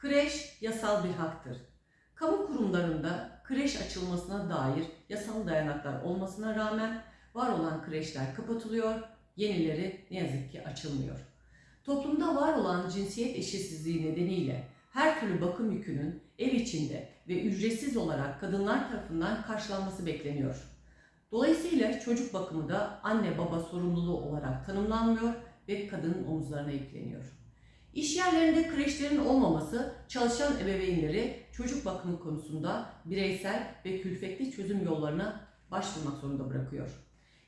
Kreş yasal bir haktır. Kamu kurumlarında kreş açılmasına dair yasal dayanaklar olmasına rağmen var olan kreşler kapatılıyor, yenileri ne yazık ki açılmıyor. Toplumda var olan cinsiyet eşitsizliği nedeniyle her türlü bakım yükünün ev içinde ve ücretsiz olarak kadınlar tarafından karşılanması bekleniyor. Dolayısıyla çocuk bakımı da anne baba sorumluluğu olarak tanımlanmıyor ve kadının omuzlarına yükleniyor. İş yerlerinde kreşlerin olmaması çalışan ebeveynleri çocuk bakımı konusunda bireysel ve külfetli çözüm yollarına başvurmak zorunda bırakıyor.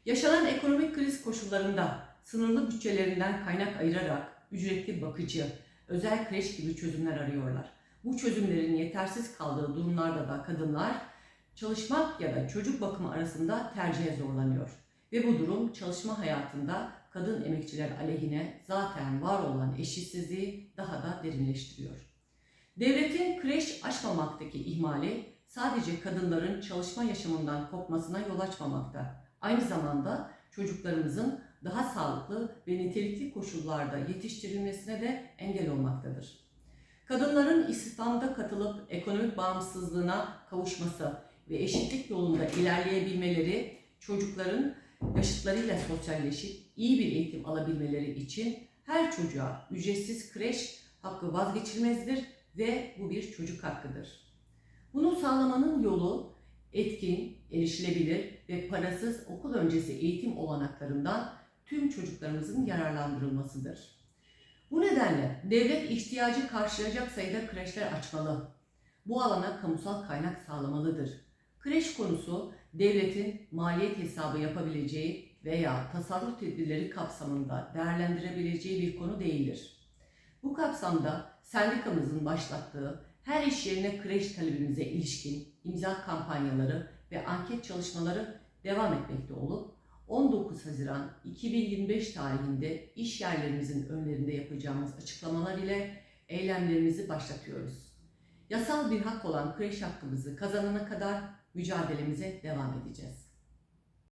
Yaşanan ekonomik kriz koşullarında sınırlı bütçelerinden kaynak ayırarak ücretli bakıcı, özel kreş gibi çözümler arıyorlar. Bu çözümlerin yetersiz kaldığı durumlarda da kadınlar çalışmak ya da çocuk bakımı arasında tercihe zorlanıyor. Ve bu durum çalışma hayatında kadın emekçiler aleyhine zaten var olan eşitsizliği daha da derinleştiriyor. Devletin kreş açmamaktaki ihmali sadece kadınların çalışma yaşamından kopmasına yol açmamakta. Aynı zamanda çocuklarımızın daha sağlıklı ve nitelikli koşullarda yetiştirilmesine de engel olmaktadır. Kadınların istihdamda katılıp ekonomik bağımsızlığına kavuşması ve eşitlik yolunda ilerleyebilmeleri çocukların yaşıtlarıyla sosyalleşip iyi bir eğitim alabilmeleri için her çocuğa ücretsiz kreş hakkı vazgeçilmezdir ve bu bir çocuk hakkıdır. Bunu sağlamanın yolu etkin, erişilebilir ve parasız okul öncesi eğitim olanaklarından tüm çocuklarımızın yararlandırılmasıdır. Bu nedenle devlet ihtiyacı karşılayacak sayıda kreşler açmalı. Bu alana kamusal kaynak sağlamalıdır. Kreş konusu devletin maliyet hesabı yapabileceği veya tasarruf tedbirleri kapsamında değerlendirebileceği bir konu değildir. Bu kapsamda sendikamızın başlattığı her iş yerine kreş talebimize ilişkin imza kampanyaları ve anket çalışmaları devam etmekte olup 19 Haziran 2025 tarihinde iş yerlerimizin önlerinde yapacağımız açıklamalar ile eylemlerimizi başlatıyoruz. Yasal bir hak olan kreş hakkımızı kazanana kadar mücadelemize devam edeceğiz.